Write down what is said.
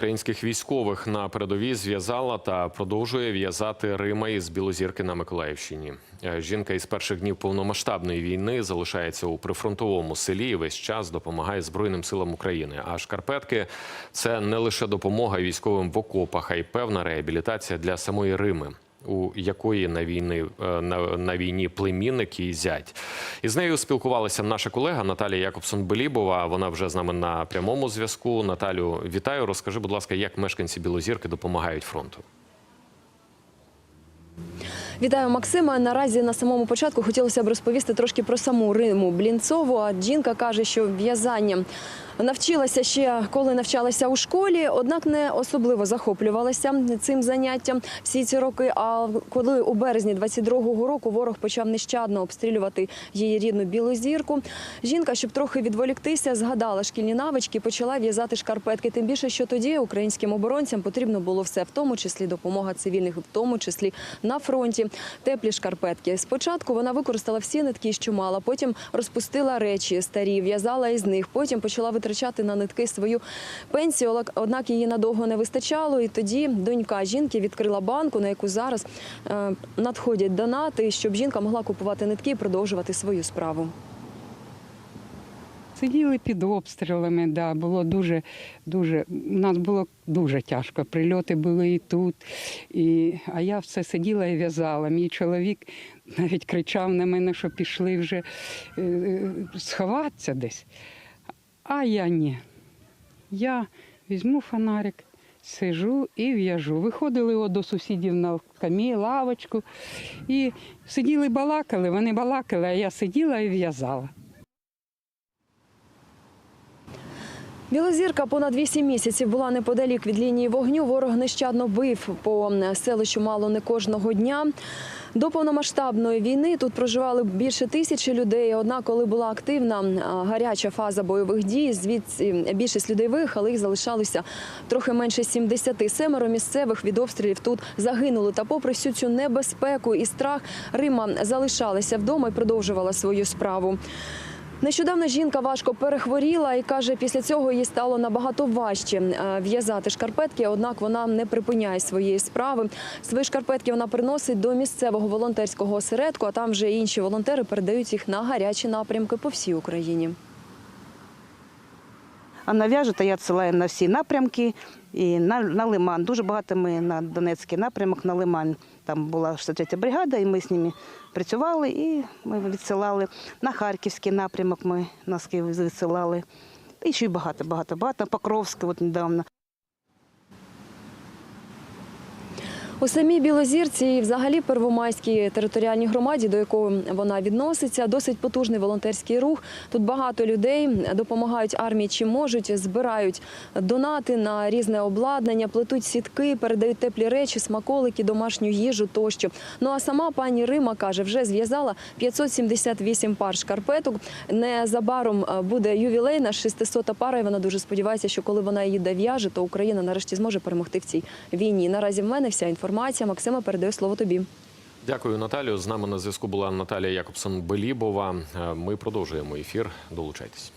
Українських військових на передовій зв'язала та продовжує в'язати Рима із Білозірки на Миколаївщині. Е, Жінка із перших днів повномасштабної війни залишається у прифронтовому селі і весь час допомагає Збройним силам України. А шкарпетки це не лише допомога військовим в окопах, а й певна реабілітація для самої Рими. У якої на війни е, на, на війні племінник і зять, і з нею спілкувалася наша колега Наталія Якобсон Белібова. Вона вже з нами на прямому зв'язку. Наталю, вітаю. Розкажи, будь ласка, як мешканці Білозірки допомагають фронту. Вітаю, Максима. Наразі на самому початку хотілося б розповісти трошки про саму Риму Блінцову. А жінка каже, що в'язання навчилася ще коли навчалася у школі, однак не особливо захоплювалася цим заняттям всі ці роки. А коли у березні 22-го року ворог почав нещадно обстрілювати її рідну білу зірку, жінка, щоб трохи відволіктися, згадала шкільні навички, почала в'язати шкарпетки. Тим більше, що тоді українським оборонцям потрібно було все, в тому числі допомога цивільних, в тому числі на фронті. Теплі шкарпетки. Спочатку вона використала всі нитки, що мала, потім розпустила речі старі, в'язала із них. Потім почала витрачати на нитки свою пенсію. Однак її надовго не вистачало. І тоді донька жінки відкрила банку, на яку зараз е, надходять донати, щоб жінка могла купувати нитки і продовжувати свою справу. Сиділи під обстрілами, да, було дуже, дуже, у нас було дуже тяжко. Прильоти були і тут. І, а я все сиділа і в'язала. Мій чоловік навіть кричав на мене, що пішли вже е, е, сховатися десь. А я ні. Я візьму фонарик, сижу і в'яжу. Виходили до сусідів на камі, лавочку і сиділи, балакали, вони балакали, а я сиділа і в'язала. Білозірка понад 8 місяців була неподалік від лінії вогню. Ворог нещадно бив по селищу мало не кожного дня. До повномасштабної війни тут проживали більше тисячі людей. Однак, коли була активна гаряча фаза бойових дій, звідси більшість людей виїхали, їх залишалося трохи менше 70. Семеро місцевих від обстрілів тут загинули. Та, попри всю цю небезпеку і страх, Рима залишалася вдома і продовжувала свою справу. Нещодавно жінка важко перехворіла і каже, після цього їй стало набагато важче е, в'язати шкарпетки. Однак вона не припиняє своєї справи. Свої шкарпетки вона приносить до місцевого волонтерського осередку, а там вже інші волонтери передають їх на гарячі напрямки по всій Україні. Вона в'яже, та я відсилаю на всі напрямки і на, на Лиман. Дуже багато ми на Донецький напрямок, на Лиман. Там була 63 бригада, і ми з ними працювали і ми відсилали. На Харківський напрямок ми носки відсилали. І ще й багато, багато, багато. Покровське от недавно. У самій Білозірці і взагалі Первомайській територіальній громаді, до якої вона відноситься, досить потужний волонтерський рух. Тут багато людей допомагають армії чим можуть, збирають донати на різне обладнання, плетуть сітки, передають теплі речі, смаколики, домашню їжу тощо. Ну а сама пані Рима каже, вже зв'язала 578 пар шкарпеток. Незабаром е, буде ювілейна 600 пара. І вона дуже сподівається, що коли вона її дов'яже, то Україна нарешті зможе перемогти в цій війні. Наразі в мене вся інформація. Максима передаю слово тобі. Дякую, Наталію. З нами на зв'язку була Наталія Якобсон Белібова. Е, Ми продовжуємо ефір. Долучайтесь.